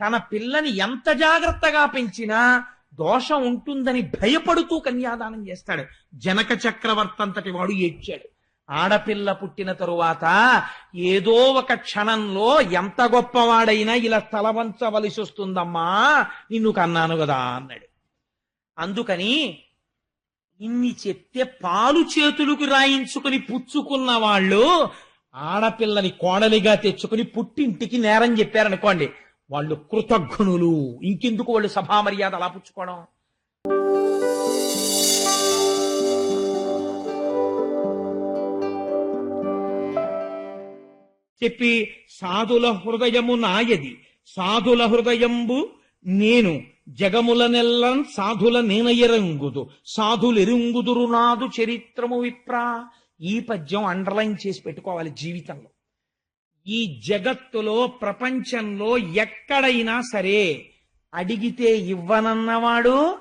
తన పిల్లని ఎంత జాగ్రత్తగా పెంచినా దోషం ఉంటుందని భయపడుతూ కన్యాదానం చేస్తాడు. జనక చక్రవర్తి అంతటి వాడు ఏడ్చాడు. ఆడపిల్ల పుట్టిన తరువాత ఏదో ఒక క్షణంలో ఎంత గొప్పవాడైనా ఇలా తలవంచవలసి వస్తుందమ్మా నిన్ను కన్నాను కదా అన్నాడు. అందుకని ఇన్ని చెప్తే పాలు చేతులకు రాయించుకుని పుచ్చుకున్న వాళ్ళు ఆడపిల్లని కోడలిగా తెచ్చుకుని పుట్టింటికి నేరం చెప్పారనుకోండి వాళ్ళు కృతజ్ఞులు. ఇంకెందుకు వాళ్ళు సభా మర్యాద అలా పుచ్చుకోవడం? చెప్పి సాధుల హృదయము నాయది. సాధుల హృదయంబు నేను జగముల నెల్లం సాధుల నేనయరంగుదు సాధులెరుంగుదురునాదు చరిత్రము విప్రా. ఈ పద్యం అండర్లైన్ చేసి పెట్టుకోవాలి జీవితంలో. ఈ జగత్తులో ప్రపంచంలో ఎక్కడైనా సరే అడిగితే ఇవ్వనన్నవాడు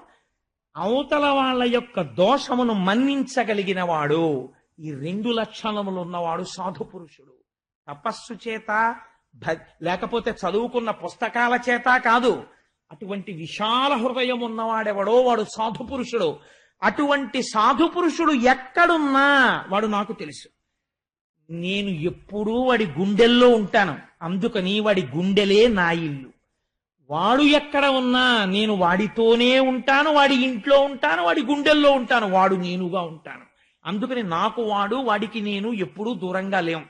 అవతల వాళ్ళ యొక్క దోషమును మన్నించగలిగిన వాడు ఈ రెండు లక్షణములు ఉన్నవాడు సాధు పురుషుడు తపస్సు చేత లేకపోతే చదువుకున్న పుస్తకాల చేత కాదు. అటువంటి విశాల హృదయం ఉన్నవాడెవడో వాడు సాధు పురుషుడు అటువంటి సాధు పురుషుడు ఎక్కడున్నా వాడు నాకు తెలుసు. నేను ఎప్పుడూ వాడి గుండెల్లో ఉంటాను. అందుకని వాడి గుండెలే నా ఇల్లు. వాడు ఎక్కడ ఉన్నా నేను వాడితోనే ఉంటాను వాడి ఇంట్లో ఉంటాను వాడి గుండెల్లో ఉంటాను వాడు నేనుగా ఉంటాను. అందుకని నాకు వాడు వాడికి నేను ఎప్పుడూ దూరంగా లేం.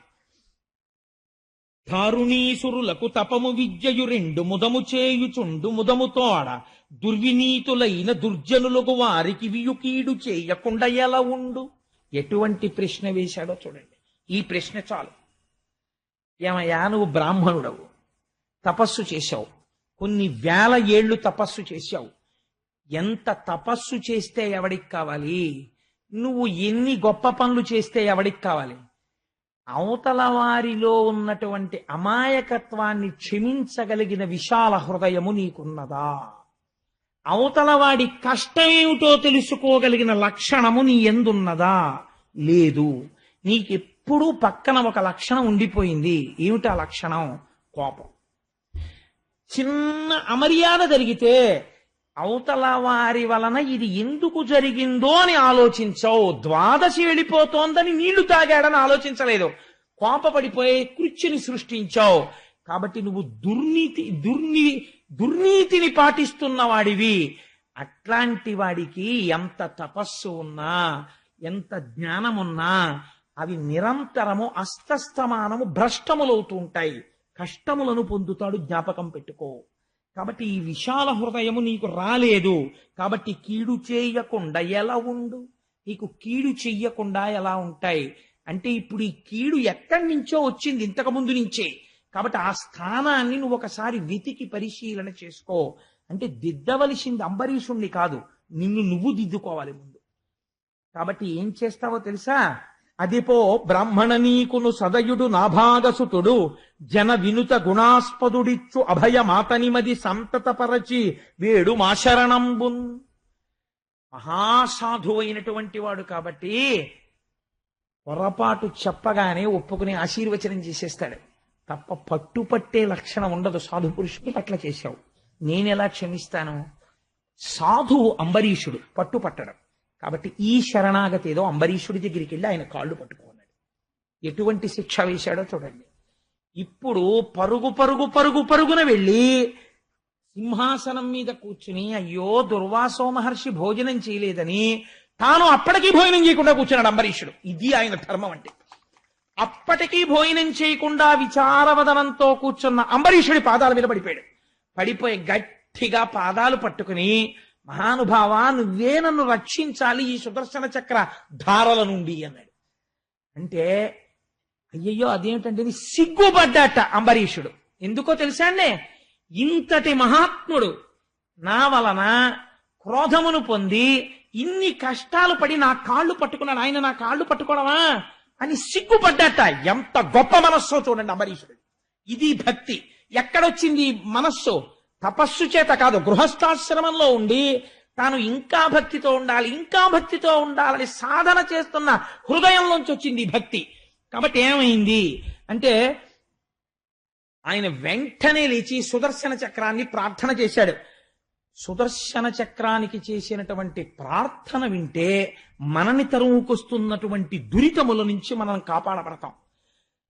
దారుణీసురులకు తపము విద్యయు రెండు ముదము చేయుచుండు ముదముతోడ దుర్వినీతులైన దుర్జనులకు వారికి వియుకీడు చేయకుండా ఎలా ఉండు? ఎటువంటి ప్రశ్న వేశాడో చూడండి. ఈ ప్రశ్న చాలు. ఏమయ్యా నువ్వు బ్రాహ్మణుడవు. తపస్సు చేశావు. కొన్ని వేల ఏళ్ళు తపస్సు చేశావు. ఎంత తపస్సు చేస్తే ఎవడికి కావాలి? నువ్వు ఎన్ని గొప్ప పనులు చేస్తే ఎవడికి కావాలి? అవతల వారిలో ఉన్నటువంటి అమాయకత్వాన్ని క్షమించగలిగిన విశాల హృదయము నీకున్నదా? అవతల వాడి కష్టమేమిటో తెలుసుకోగలిగిన లక్షణము నీ ఎందున్నదా? లేదు. నీకు ఎప్పుడూ పక్కన ఒక లక్షణం ఉండిపోయింది. ఏమిటా లక్షణం? కోపం. చిన్న అమర్యాద జరిగితే అవతల వారి వలన ఇది ఎందుకు జరిగిందో అని ఆలోచించవు. ద్వాదశి వెళ్ళిపోతోందని నీళ్ళు తాగాడని ఆలోచించలేదు. కోపపడిపోయి కృత్యుని సృష్టించావు. కాబట్టి నువ్వు దుర్నీతి దుర్ని దుర్నీతిని పాటిస్తున్న వాడివి. అట్లాంటి వాడికి ఎంత తపస్సు ఉన్నా ఎంత జ్ఞానమున్నా అవి నిరంతరము అస్తస్తమానము భ్రష్టములవుతూ ఉంటాయి కష్టములను పొందుతాడు జ్ఞాపకం పెట్టుకో. కాబట్టి ఈ విశాల హృదయము నీకు రాలేదు. కాబట్టి కీడు చేయకుండా ఎలా ఉండు? నీకు కీడు చెయ్యకుండా ఎలా ఉంటాయి? అంటే ఇప్పుడు ఈ కీడు ఎక్కడి నుంచో వచ్చింది ఇంతకు ముందు నుంచే. కాబట్టి ఆ స్థానాన్ని నువ్వు ఒకసారి వెతికి పరిశీలన చేసుకో. అంటే దిద్దవలసింది అంబరీషుణ్ణి కాదు నిన్ను నువ్వు దిద్దుకోవాలి ముందు. కాబట్టి ఏం చేస్తావో తెలుసా? అదిపో బ్రాహ్మణనీకును సదయుడు నాభాగసుతుడు జన వినుత గుణాస్పదుడిచ్చు అభయమాతనిమది సంతతపరచి వేడు మాశరణంబున్. మహాసాధు అయినటువంటి వాడు కాబట్టి పొరపాటు చెప్పగానే ఒప్పుకుని ఆశీర్వచనం చేసేస్తాడు. తప్ప పట్టుపట్టే లక్షణం ఉండదు. సాధు పురుషుడికి పట్ల చేశావు. నేనెలా క్షమిస్తాను? సాధువు అంబరీషుడు పట్టుపట్టడం. కాబట్టి ఈ శరణాగతి ఏదో అంబరీషుడి దగ్గరికి వెళ్ళి ఆయన కాళ్ళు పట్టుకున్నాడు. ఎటువంటి శిక్ష వేశాడో చూడండి. ఇప్పుడు పరుగు పరుగు పరుగు పరుగున వెళ్ళి సింహాసనం మీద కూర్చుని అయ్యో దుర్వాసో మహర్షి భోజనం చేయలేదని తాను అప్పటికీ భోజనం చేయకుండా కూర్చున్నాడు అంబరీషుడు. ఇది ఆయన ధర్మం అంటే అప్పటికీ భోజనం చేయకుండా విచారవదనంతో కూర్చున్న అంబరీషుడి పాదాల మీద పడిపోయాడు. పడిపోయి గట్టిగా పాదాలు పట్టుకుని మహానుభావ నువ్వే నన్ను రక్షించాలి ఈ సుదర్శన చక్ర ధారల నుండి అన్నాడు. అంటే అయ్యయ్యో అదేమిటంటే ఇది సిగ్గుపడ్డట అంబరీషుడు. ఎందుకో తెలుసా ఇంతటి మహాత్ముడు నా వలన క్రోధమును పొంది ఇన్ని కష్టాలు పడి నా కాళ్ళు పట్టుకున్నాడు. ఆయన నా కాళ్ళు పట్టుకోవడమా? అని సిగ్గుపడ్డట. ఎంత గొప్ప మనస్సో చూడండి అంబరీషుడు. ఇది భక్తి. ఎక్కడొచ్చింది మనస్సు? తపస్సు చేత కాదు గృహస్థాశ్రమంలో ఉండి తాను ఇంకా భక్తితో ఉండాలి ఇంకా భక్తితో ఉండాలని సాధన చేస్తున్న హృదయంలోంచి వచ్చింది భక్తి. కాబట్టి ఏమైంది అంటే ఆయన వెంటనే లేచి సుదర్శన చక్రాన్ని ప్రార్థన చేశాడు. సుదర్శన చక్రానికి చేసినటువంటి ప్రార్థన వింటే మనని తరువుకొస్తున్నటువంటి దురితముల నుంచి మనం కాపాడబడతాం.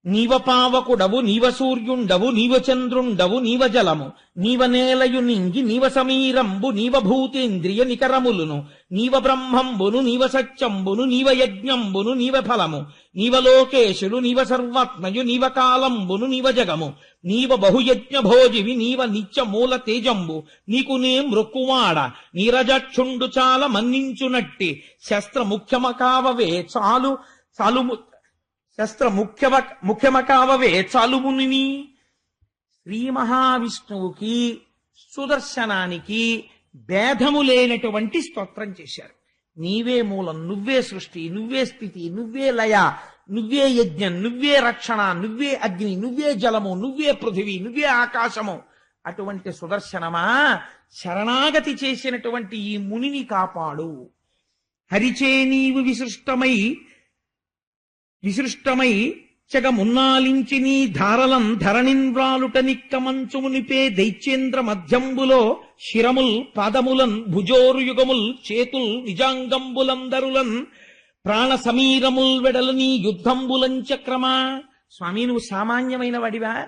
నీవ పావకుడవు నీవ సూర్యుండవు నీవ చంద్రుండవు నీవ జలము. నీవ నేలయు నింగి నీవ సమీరంబు నీవ భూతేంద్రియ నికరములును. నీవ బ్రహ్మంబును నీవ సత్యంబును నీవ యజ్ఞంబును నీవ ఫలము. నీవ లోకేశులు నీవ సర్వాత్మయు నీవ కాలంబును నీవ జగము. నీవ బహుయజ్ఞ భోజివి నీవ నిత్య మూల తేజంబు. నీకు నే మృక్కువాడ నీరజక్షుండు చాల మన్నించునట్టి. శస్త్ర ముఖ్యమకావవే చాలు చాలు శస్త్ర ముఖ్యమ ముఖ్యమకావవే చాలుమునిని శ్రీ మహావిష్ణువుకి సుదర్శనానికి భేదము లేనటువంటి స్తోత్రం చేశారు. నీవే మూలం నువ్వే సృష్టి నువ్వే స్థితి నువ్వే లయ నువ్వే యజ్ఞం నువ్వే రక్షణ నువ్వే అగ్ని నువ్వే జలము నువ్వే పృథివీ నువ్వే ఆకాశము. అటువంటి సుదర్శనమా శరణాగతి చేసినటువంటి ఈ మునిని కాపాడు. హరిచే నీవు విసృష్టమై విసృష్టమై చెగమున్నాలించి నీ ధారలం ధరణిన్వ్రాలుట నిక్కమంచుమునిపే దైత్యేంద్ర మధ్యంబులో శిరముల్ పాదములన్ భుజోరుయుగముల్ చేతుల్ నిజాంగంబులందరులన్ ప్రాణ సమీరముల్ వెడల నీ యుద్ధంబులం చక్రమా. స్వామి నువ్వు సామాన్యమైన వాడివా?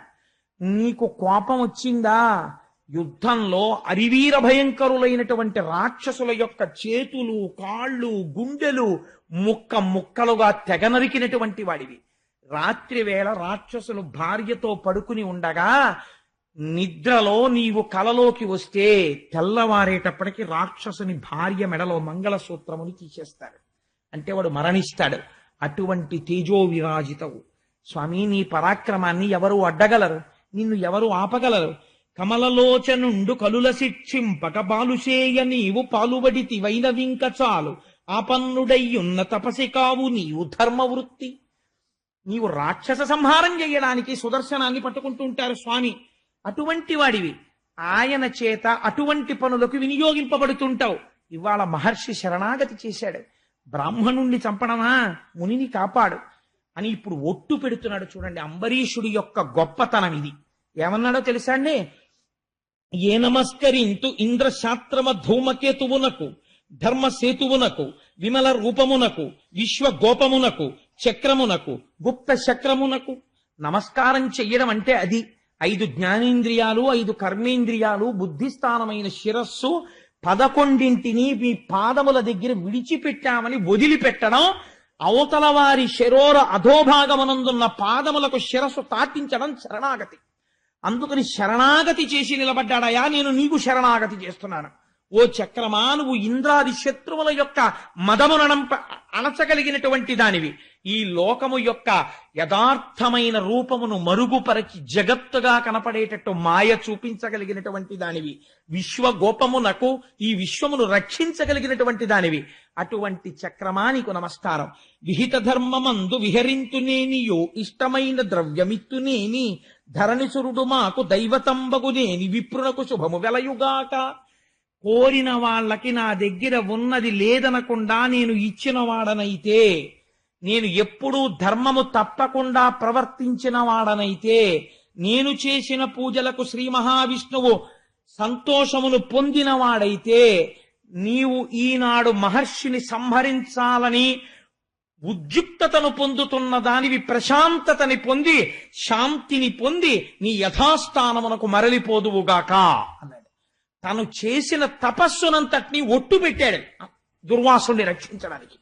నీకు కోపం వచ్చిందా? యుద్ధంలో అరివీర భయంకరులైనటువంటి రాక్షసుల యొక్క చేతులు కాళ్ళు గుండెలు ముక్క ముక్కలుగా తెగ నరికినటువంటి వాడివి. రాత్రి వేళ రాక్షసులు భార్యతో పడుకుని ఉండగా నిద్రలో నీవు కలలోకి వస్తే తెల్లవారేటప్పటికి రాక్షసుని భార్య మెడలో మంగళసూత్రముని తీసేస్తాడు అంటే వాడు మరణిస్తాడు. అటువంటి తేజో విరాజితవు స్వామి నీ పరాక్రమాన్ని ఎవరు అడ్డగలరు? నిన్ను ఎవరు ఆపగలరు? కమలలోచనుండు కలుల శిక్షింపక బాలుసేయ నీవు పాలుబడితి వైనవింక చాలు. ఆపన్నుడయ్యున్న తపసి కావు నీవు ధర్మవృత్తి. నీవు రాక్షస సంహారం చేయడానికి సుదర్శనాన్ని పట్టుకుంటుంటారు స్వామి. అటువంటి వాడివి. ఆయన చేత అటువంటి పనులకు వినియోగింపబడుతుంటావు. ఇవాళ మహర్షి శరణాగతి చేశాడు. బ్రాహ్మణుణ్ణి చంపడమా? మునిని కాపాడు. అని ఇప్పుడు ఒట్టు పెడుతున్నాడు చూడండి. అంబరీషుడి యొక్క గొప్పతనం ఇది. ఏమన్నాడో తెలుసా అండి? ఏ నమస్కరింతు ఇంద్రశాస్త్రమ ధూమకేతువునకు ధర్మ సేతువునకు విమల రూపమునకు విశ్వ గోపమునకు చక్రమునకు గుప్త చక్రమునకు నమస్కారం చెయ్యడం అంటే అది. ఐదు జ్ఞానేంద్రియాలు ఐదు కర్మేంద్రియాలు బుద్ధిస్థానమైన శిరస్సు పదకొండింటిని మీ పాదముల దగ్గర విడిచిపెట్టామని వదిలిపెట్టడం అవతల వారి శరోర అధోభాగమనందున్న పాదములకు శిరస్సు తాటించడం శరణాగతి. అందుకని శరణాగతి చేసి నిలబడ్డాడయా నేను నీకు శరణాగతి చేస్తున్నాను. ఓ చక్రమా నువ్వు ఇంద్రాది శత్రువుల యొక్క మదమునంప అణచగలిగినటువంటి దానివి. ఈ లోకము యొక్క యథార్థమైన రూపమును మరుగుపరచి జగత్తుగా కనపడేటట్టు మాయ చూపించగలిగినటువంటి దానివి. విశ్వగోపమునకు ఈ విశ్వమును రక్షించగలిగినటువంటి దానివి. అటువంటి చక్రమానికి నమస్కారం. విహిత ధర్మమందు విహరింతునేనియో ఇష్టమైన ద్రవ్యమిత్తునేని ధరణిసురుడు మాకు దైవతంబగునేని విప్రునకు శుభము వెలయుగాక. కోరిన వాళ్ళకి నా దగ్గర ఉన్నది లేదనకుండా నేను ఇచ్చిన వాడనైతే నేను ఎప్పుడూ ధర్మము తప్పకుండా ప్రవర్తించిన వాడనైతే నేను చేసిన పూజలకు శ్రీ మహావిష్ణువు సంతోషమును పొందినవాడైతే నీవు ఈనాడు మహర్షిని సంహరించాలని ఉద్యుక్తతను పొందుతున్న దానివి ప్రశాంతతని పొంది శాంతిని పొంది నీ యథాస్థానమునకు మరలిపోదువుగాక అన్నాడు. తను చేసిన తపస్సునంతటిని ఒట్టు పెట్టాడు. దుర్వాసుని రక్షించడానికి.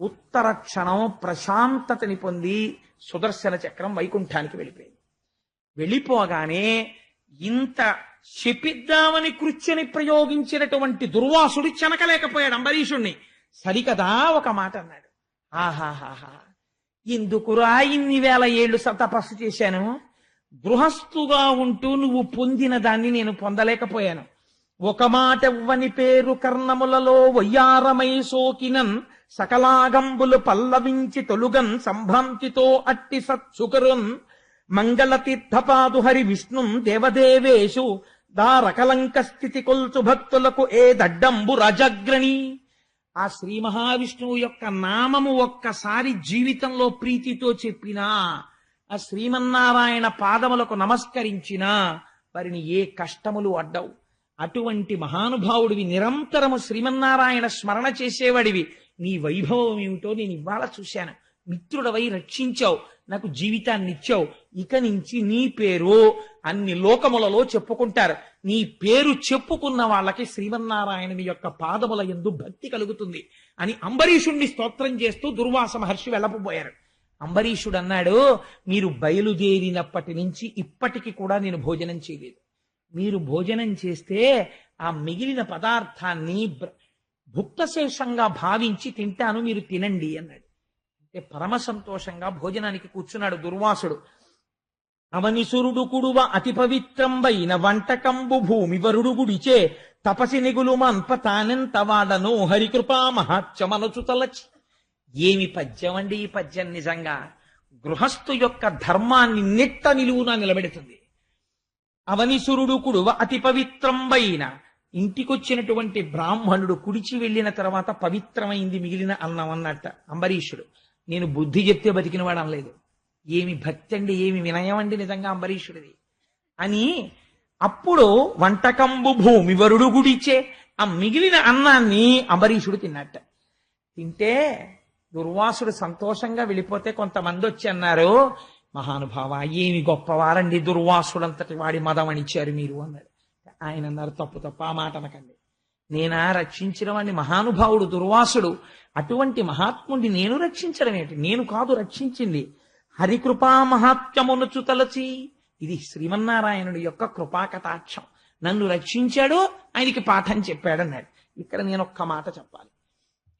ఉత్తర క్షణం ప్రశాంతతని పొంది సుదర్శన చక్రం వైకుంఠానికి వెళ్ళిపోయింది. వెళ్ళిపోగానే ఇంత శపిద్దామని కృత్యని ప్రయోగించినటువంటి దుర్వాసుడు చెనకలేకపోయాడు అంబరీషుణ్ణి. సరికదా ఒక మాట అన్నాడు. ఆహాహాహా. ఎందుకురా ఇన్ని వేల ఏళ్ళు స- తపస్సు చేశాను? గృహస్థుగా ఉంటూ నువ్వు పొందిన దాన్ని నేను పొందలేకపోయాను. ఒక మాట ఇవ్వని పేరు కర్ణములలో వయ్యారమై సోకినన్ సకలాగంబులు పల్లవించి తొలుగన్ సంభ్రాంతితో అట్టి సత్సుకరున్ మంగళ హరి విష్ణుం దేవదేవేషు దారకలంక స్థితి కొల్చు భక్తులకు ఏ దడ్డంబు రజగ్రణి. ఆ శ్రీ మహావిష్ణువు యొక్క నామము ఒక్కసారి జీవితంలో ప్రీతితో చెప్పినా ఆ శ్రీమన్నారాయణ పాదములకు నమస్కరించినా వారిని ఏ కష్టములు అడ్డవు. అటువంటి మహానుభావుడివి నిరంతరము శ్రీమన్నారాయణ స్మరణ చేసేవాడివి. నీ వైభవం ఏమిటో నేను ఇవాళ చూశాను. మిత్రుడవై రక్షించావు నాకు జీవితాన్ని ఇచ్చావు. ఇక నుంచి నీ పేరు అన్ని లోకములలో చెప్పుకుంటారు. నీ పేరు చెప్పుకున్న వాళ్ళకి శ్రీమన్నారాయణుని యొక్క పాదముల ఎందు భక్తి కలుగుతుంది అని అంబరీషుణ్ణి స్తోత్రం చేస్తూ దుర్వాస మహర్షి వెళ్ళకపోయారు అంబరీషుడు అన్నాడు మీరు బయలుదేరినప్పటి నుంచి ఇప్పటికి కూడా నేను భోజనం చేయలేదు. మీరు భోజనం చేస్తే ఆ మిగిలిన పదార్థాన్ని భుక్తశేషంగా భావించి తింటాను మీరు తినండి అన్నాడు. అంటే పరమ సంతోషంగా భోజనానికి కూర్చున్నాడు దుర్వాసుడు. అవనిసురుడు కుడువ అతి పవిత్రంబైన వంటకంబు భూమి వరుడు గుడిచే తపసి నిగులు మన్ప తానెంత వాడను హరికృపా మహాత్యమనచు తలచి. ఏమి పద్యం అండి ఈ పద్యం నిజంగా? గృహస్థు యొక్క ధర్మాన్ని నిట్ట నిలువున నిలబెడుతుంది. అవనిసురుడు కుడువ అతి పవిత్రంబైన ఇంటికొచ్చినటువంటి బ్రాహ్మణుడు కుడిచి వెళ్ళిన తర్వాత పవిత్రమైంది మిగిలిన అన్నం అన్నట్ట. అంబరీషుడు. నేను బుద్ధి చెప్తే బతికినవాడు అనలేదు. ఏమి భక్తి అండి ఏమి వినయం అండి నిజంగా అంబరీషుడిది. అని అప్పుడు వంటకంబు భూమి వరుడు గుడిచే ఆ మిగిలిన అన్నాన్ని అంబరీషుడు తిన్నట్ట. తింటే దుర్వాసుడు సంతోషంగా వెళ్ళిపోతే కొంతమంది వచ్చి అన్నారు మహానుభావ ఏమి గొప్పవారండి దుర్వాసుడంతటి వాడి మదం అనిచ్చారు మీరు అన్నాడు. ఆయన అన్నారు తప్పు తప్ప ఆ మాట అనకండి. నేనా రక్షించిన వాడిని మహానుభావుడు దుర్వాసుడు. అటువంటి మహాత్ముడిని నేను రక్షించడం ఏంటి? నేను కాదు రక్షించింది. హరికృపా మహాత్మ్యమునుచు తలచి. ఇది శ్రీమన్నారాయణుడి యొక్క కృపాకటాక్షం నన్ను రక్షించాడు ఆయనకి పాఠం చెప్పాడన్నాడు. ఇక్కడ నేను ఒక్క మాట చెప్పాలి.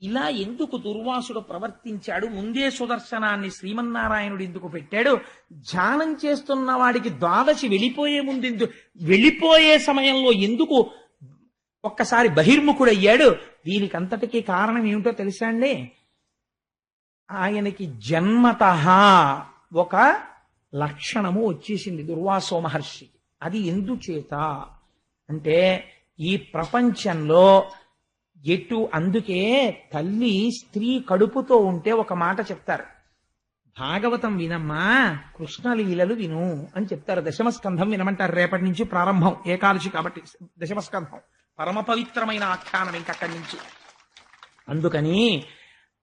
ఇలా ఎందుకు దుర్వాసుడు ప్రవర్తించాడు? ముందే సుదర్శనాన్ని శ్రీమన్నారాయణుడు ఎందుకు పెట్టాడు. ధ్యానం చేస్తున్న వాడికి ద్వాదశి వెళ్ళిపోయే ముందు ఎందుకు వెళ్ళిపోయే సమయంలో ఎందుకు ఒక్కసారి బహిర్ముఖుడయ్యాడు? దీనికి అంతటికీ కారణం ఏమిటో తెలుసా అండి? ఆయనకి జన్మత ఒక లక్షణము వచ్చేసింది దుర్వాసో మహర్షికి. అది ఎందుచేత? అంటే ఈ ప్రపంచంలో ఎటు అందుకే తల్లి స్త్రీ కడుపుతో ఉంటే ఒక మాట చెప్తారు. భాగవతం వినమ్మా కృష్ణలీలలు విను అని చెప్తారు. దశమస్కంధం వినమంటారు. రేపటి నుంచి ప్రారంభం. ఏకాదశి కాబట్టి దశమస్కంధం. పరమ పవిత్రమైన ఆఖ్యానం ఇంకక్కడి నుంచి. అందుకని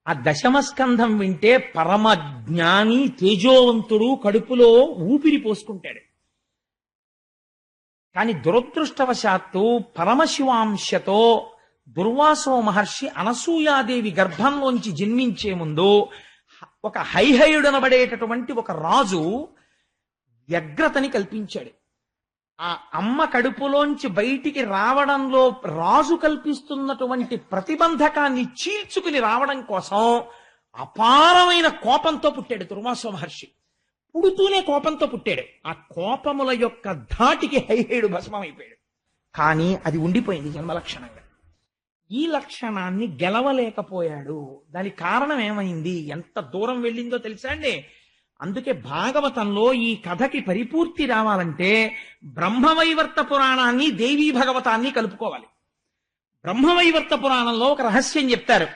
ఆ దశమస్కంధం వింటే పరమ జ్ఞాని తేజోవంతుడు కడుపులో ఊపిరి పోసుకుంటాడు. కానీ దురదృష్టవశాత్తు పరమశివాంశతో దుర్వాసో మహర్షి అనసూయాదేవి గర్భంలోంచి జన్మించే ముందు ఒక హైహయుడనబడేటటువంటి ఒక రాజు వ్యగ్రతని కల్పించాడు. ఆ అమ్మ కడుపులోంచి బయటికి రావడంలో రాజు కల్పిస్తున్నటువంటి ప్రతిబంధకాన్ని చీల్చుకుని రావడం కోసం అపారమైన కోపంతో పుట్టాడు దుర్వాస మహర్షి. పుడుతూనే కోపంతో పుట్టాడు. ఆ కోపముల యొక్క ధాటికి హైహేడు భస్మమైపోయాడు. కానీ అది ఉండిపోయింది జన్మలక్షణంగా. ఈ లక్షణాన్ని గెలవలేకపోయాడు. దానికి కారణం ఏమైంది? ఎంత దూరం వెళ్ళిందో తెలుసా అండి? అందుకే భాగవతంలో ఈ కథకి పరిపూర్తి రావాలంటే బ్రహ్మవైవర్త పురాణాన్ని దేవీ భగవతాన్ని కలుపుకోవాలి. బ్రహ్మవైవర్త పురాణంలో ఒక రహస్యం చెప్తారు.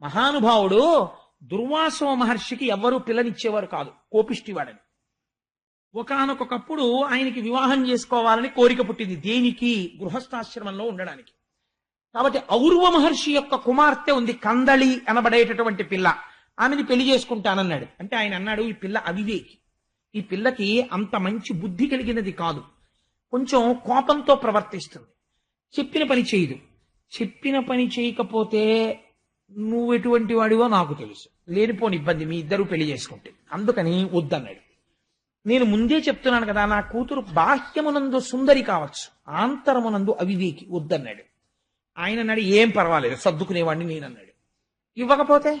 మహానుభావుడు దుర్వాసో మహర్షికి ఎవ్వరూ పిల్లనిచ్చేవారు కాదు. కోపిష్టివాడని. ఒకానొకప్పుడు ఆయనకి వివాహం చేసుకోవాలని కోరిక పుట్టింది. దేనికి? గృహస్థాశ్రమంలో ఉండడానికి. కాబట్టి ఔర్వ మహర్షి యొక్క కుమార్తె ఉంది కందళి అనబడేటటువంటి పిల్ల. ఆమెని పెళ్ళి చేసుకుంటానన్నాడు. అంటే ఆయన అన్నాడు ఈ పిల్ల అవివేకి. ఈ పిల్లకి అంత మంచి బుద్ధి కలిగినది కాదు. కొంచెం కోపంతో ప్రవర్తిస్తుంది. చెప్పిన పని చేయదు. చెప్పిన పని చేయకపోతే నువ్వు ఎటువంటి వాడివో నాకు తెలుసు. లేనిపోని ఇబ్బంది మీ ఇద్దరు పెళ్ళి చేసుకుంటే. అందుకని వద్దన్నాడు. నేను ముందే చెప్తున్నాను కదా నా కూతురు బాహ్యమునందు సుందరి కావచ్చు. ఆంతరమునందు అవివేకి వద్దన్నాడు. ఆయన అన్నాడు ఏం పర్వాలేదు సర్దుకునేవాడిని నేను అన్నాడు ఇవ్వకపోతే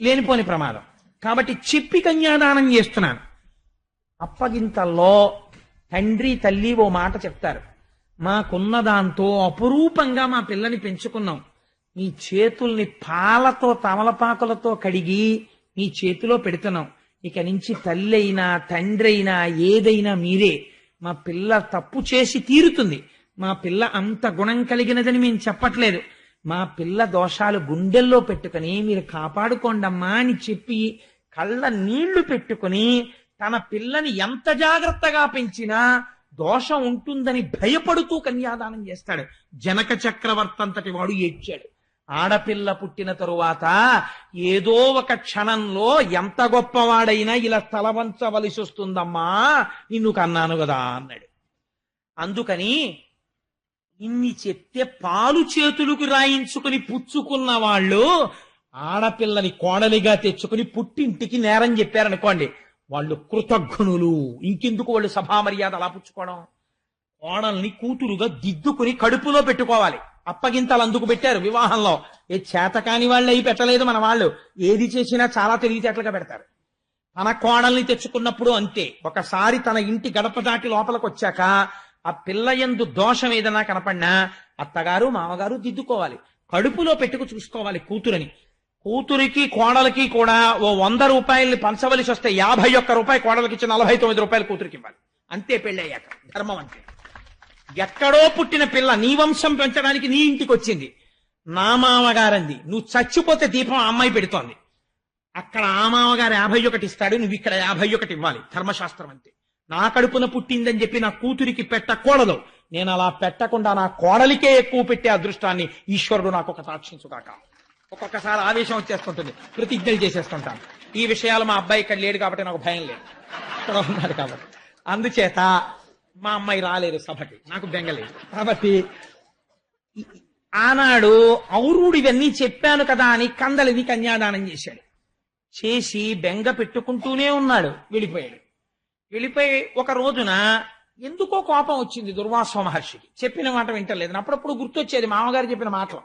లేనిపోని ప్రమాదం. కాబట్టి చెప్పి కన్యాదానం చేస్తున్నాను. అప్పగింతల్లో తండ్రి తల్లి ఓ మాట చెప్తారు. మాకున్న దాంతో అపురూపంగా మా పిల్లని పెంచుకున్నాం. మీ చేతుల్ని పాలతో తమలపాకులతో కడిగి మీ చేతిలో పెడుతున్నాం. ఇక నుంచి తల్లి అయినా తండ్రి అయినా ఏదైనా మీరే. మా పిల్ల తప్పు చేసి తీరుతుంది. మా పిల్ల అంత గుణం కలిగినదని మేము చెప్పట్లేదు. మా పిల్ల దోషాలు గుండెల్లో పెట్టుకుని మీరు కాపాడుకోండమ్మా అని చెప్పి కళ్ళ నీళ్ళు పెట్టుకుని తన పిల్లని ఎంత జాగ్రత్తగా పెంచినా దోషం ఉంటుందని భయపడుతూ కన్యాదానం చేస్తాడు. జనక చక్రవర్తి అంతటి వాడు ఏడ్చాడు. ఆడపిల్ల పుట్టిన తరువాత ఏదో ఒక క్షణంలో ఎంత గొప్పవాడైనా ఇలా తలవంచవలసి వస్తుందమ్మా నిన్ను కన్నాను కదా అన్నాడు. అందుకని ఇన్ని చెప్తే పాలు చేతులకు రాయించుకుని పుచ్చుకున్న వాళ్ళు ఆడపిల్లని కోడలిగా తెచ్చుకుని పుట్టింటికి నేరం చెప్పారనుకోండి వాళ్ళు కృతజ్ఞులు. ఇంకెందుకు వాళ్ళు సభా మర్యాద అలా పుచ్చుకోవడం? కోడల్ని కూతురుగా దిద్దుకుని కడుపులో పెట్టుకోవాలి. అప్పగింతలు అందుకు పెట్టారు వివాహంలో. ఏ చేతకాని వాళ్ళు అయి పెట్టలేదు మన వాళ్ళు. ఏది చేసినా చాలా తెలివితేటలుగా పెడతారు. తన కోడల్ని తెచ్చుకున్నప్పుడు అంతే. ఒకసారి తన ఇంటి గడప దాటి లోపలికి వచ్చాక ఆ పిల్ల ఎందు దోషం ఏదైనా కనపడినా అత్తగారు మామగారు దిద్దుకోవాలి. కడుపులో పెట్టుకు చూసుకోవాలి కూతురని. కూతురికి కోడలకి కూడా ఓ వంద రూపాయల్ని పంచవలసి వస్తే యాభై ఒక్క రూపాయి కోడలకి ఇచ్చి నలభై తొమ్మిది రూపాయలు కూతురికి ఇవ్వాలి. అంతే పెళ్ళి అయ్యాక ధర్మం అంతే. ఎక్కడో పుట్టిన పిల్ల నీ వంశం పెంచడానికి నీ ఇంటికి వచ్చింది. నా మామగారంది. నువ్వు చచ్చిపోతే దీపం అమ్మాయి పెడుతోంది. అక్కడ ఆ మామగారు యాభై ఒకటి ఇస్తాడు నువ్వు ఇక్కడ యాభై ఒకటి ఇవ్వాలి. ధర్మశాస్త్రం అంతే. నా కడుపున పుట్టిందని చెప్పి నా కూతురికి పెట్టకూడదు నేను అలా పెట్టకుండా నా కోడలికే ఎక్కువ పెట్టే అదృష్టాన్ని ఈశ్వరుడు నాకు ఒక సాక్షించుగాక. ఒక్కొక్కసారి ఆవేశం వచ్చేస్తుంటుంది. ప్రతిజ్ఞలు చేసేస్తుంటాను ఈ విషయాలు మా అబ్బాయి ఇక్కడ లేడు కాబట్టి నాకు భయం లేదు. ఇక్కడ ఉన్నాడు కాబట్టి. అందుచేత మా అమ్మాయి రాలేదు సభకి. నాకు బెంగలేదు కాబట్టి ఆనాడు ఔరుడు ఇవన్నీ చెప్పాను కదా అని కందలిది కన్యాదానం చేశాడు. చేసి బెంగ పెట్టుకుంటూనే ఉన్నాడు. వెళ్ళిపోయాడు వెళ్ళిపోయి ఒక రోజున ఎందుకో కోపం వచ్చింది దుర్వాస మహర్షికి. చెప్పిన మాట వింటలేదు. అప్పుడప్పుడు గుర్తొచ్చేది మామగారు చెప్పిన మాటలు.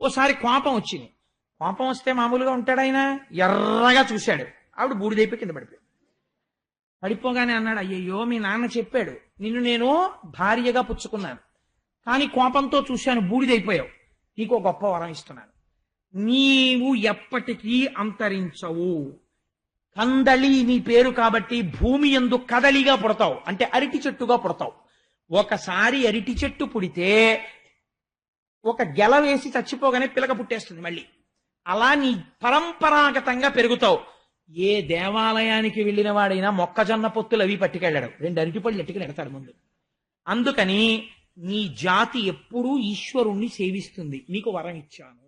ఓసారి కోపం వచ్చింది. కోపం వస్తే మామూలుగా ఉంటాడు ఆయన? ఎర్రగా చూశాడు. ఆవిడ బూడిదైపోయి కింద పడిపోయాడు పడిపోగానే అన్నాడు అయ్యయ్యో మీ నాన్న చెప్పాడు. నిన్ను నేను భార్యగా పుచ్చుకున్నాను. కానీ కోపంతో చూశాను బూడిదైపోయావు నీకు గొప్ప వరం ఇస్తున్నాను. నీవు ఎప్పటికీ అంతరించవు. కందళి నీ పేరు కాబట్టి భూమి ఎందు కదలిగా పుడతావు. అంటే అరటి చెట్టుగా పుడతావు. ఒకసారి అరటి చెట్టు పుడితే ఒక గెల వేసి చచ్చిపోగానే పిలక పుట్టేస్తుంది మళ్ళీ. అలా నీ పరంపరాగతంగా పెరుగుతావు. ఏ దేవాలయానికి వెళ్ళిన వాడైనా మొక్కజొన్న పొత్తులు అవి పట్టుకెళ్ళాడు. రెండు అరటిపళ్ళు ఎట్టుకుని ఎడతాడు ముందు. అందుకని నీ జాతి ఎప్పుడూ ఈశ్వరుణ్ణి సేవిస్తుంది. నీకు వరం ఇచ్చాను.